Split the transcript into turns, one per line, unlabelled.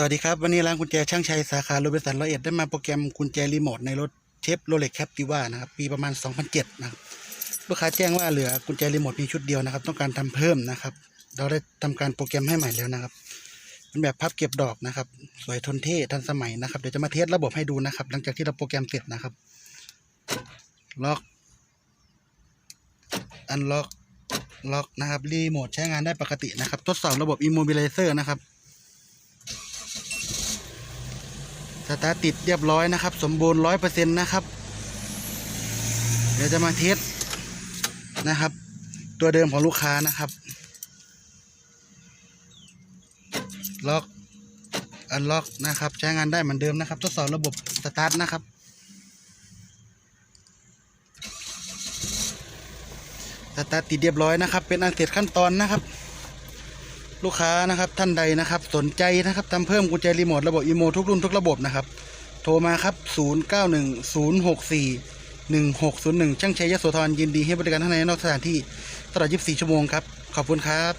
สวัสดีครับ วันนี้ร้านกุญแจช่างชัยสาขาโรบินสันร้อยเอ็ดได้มาโปรแกรมกุญแจรีโมทในรถเชฟโรเล็กแคปติว่านะครับปีประมาณ 2007 นะครับลูกค้าแจ้งว่าเหลือกุญแจรีโมทมีชุดเดียวนะครับ ต้องการทำเพิ่มนะครับ เราได้ทำการโปรแกรมให้ใหม่แล้วนะครับเป็นแบบพับเก็บดอกนะครับ สวยทนเท่ทันสมัยนะครับเดี๋ยวจะมาเทสระบบให้ดูนะครับ หลังจากที่เราโปรแกรมเสร็จนะครับ ล็อกอันล็อกล็อกนะครับรีโมทใช้งานได้ปกตินะครับ ทดสอบระบบ Immobilizer นะครับ สตาร์ติดเรียบร้อยนะครับ สมบูรณ์ร้อยเปอร์เซ็นต์นะครับ เดี๋ยวจะมาเทสนะครับ ตัวเดิมของลูกค้านะครับ ล็อกอันล็อกนะครับ ใช้งานได้เหมือนเดิมนะครับ ทดสอบระบบสตาร์ทนะครับ สตาร์ทติดเรียบร้อยนะครับ เป็นอันเสร็จขั้นตอนนะครับ ลูกค้านะครับท่านใดนะครับ สนใจนะครับทำเพิ่มกุญแจรีโมทระบบอีโมทุกรุ่นทุกระบบนะครับ โทรมาครับ 0910641601 ช่างชัยยโสธรยินดีให้บริการทั้งในและนอกสถานที่ตลอด 24 ชั่วโมงครับ ขอบคุณครับ